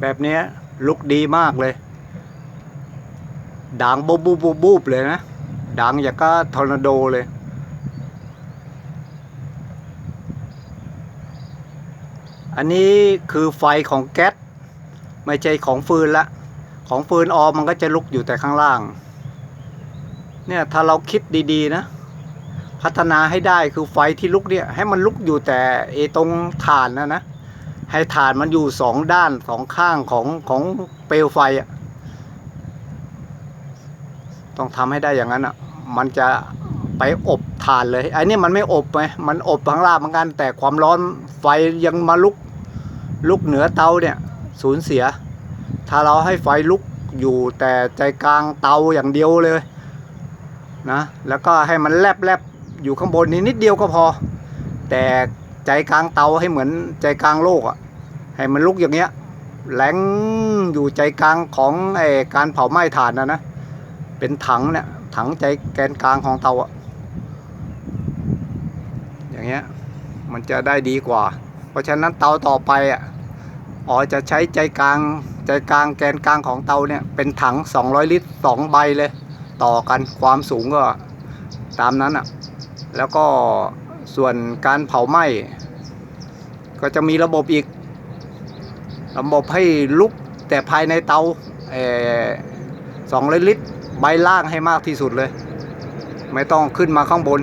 แบบนี้ลุกดีมากเลย ด่างบูบบูบบูบบูบเลยนะ ด่างอย่างก็ทอร์นาโดเลย อันนี้คือไฟของแก๊สไม่ใช่ของฟืนละ ของฟืนออมมันก็จะลุกอยู่แต่ข้างล่าง เนี่ยถ้าเราคิดดีๆนะ พัฒนาให้ได้คือไฟที่ลุกเนี่ย ให้มันลุกอยู่แต่เอตรงฐานนะนะ ให้ฐานมันอยู่สองด้านสองข้างของของเปลวไฟอะต้องทำให้ได้อย่างนั้นอะ มันจะไปอบฐานเลยไอ้นี่มันไม่อบไงมันอบข้างล่างเหมือนกัน แต่ความร้อนไฟยังมาลุกลุกเหนือเตาเนี่ยสูญเสีย ถ้าเราให้ไฟลุกอยู่แต่ใจกลางเตาอย่างเดียวเลยนะแล้วก็ให้มันแลบแลบอยู่ข้างบนนี้นิดเดียวก็พอ แต่ ใจกลางเตาให้เหมือนใจกลางโลกอะ่ะให้มันลุกอย่างเงี้ยแหลงอยู่ใจกลางของไอการเผาไหม้ถ่านนะนะเป็นถังเนี่ยถังใจแกนกลางของเตาอะ่ะอย่างเงี้ยมันจะได้ดีกว่า เพราะฉะนั้นเตาต่อไปอะอ๋อจะใช้ใจกลางใจกลางแกนกลางของเตาเนี่ยเป็นถัง 200 ลิตร 2 ใบเลย ต่อกันความสูงก็ตามนั้นอะแล้วก็ ส่วนการเผาไหม้ก็จะมีระบบอีก ระบบให้ลุกแต่ภายในเตาเอสองลิตรใบล่างให้มากที่สุดเลย ไม่ต้องขึ้นมาข้างบน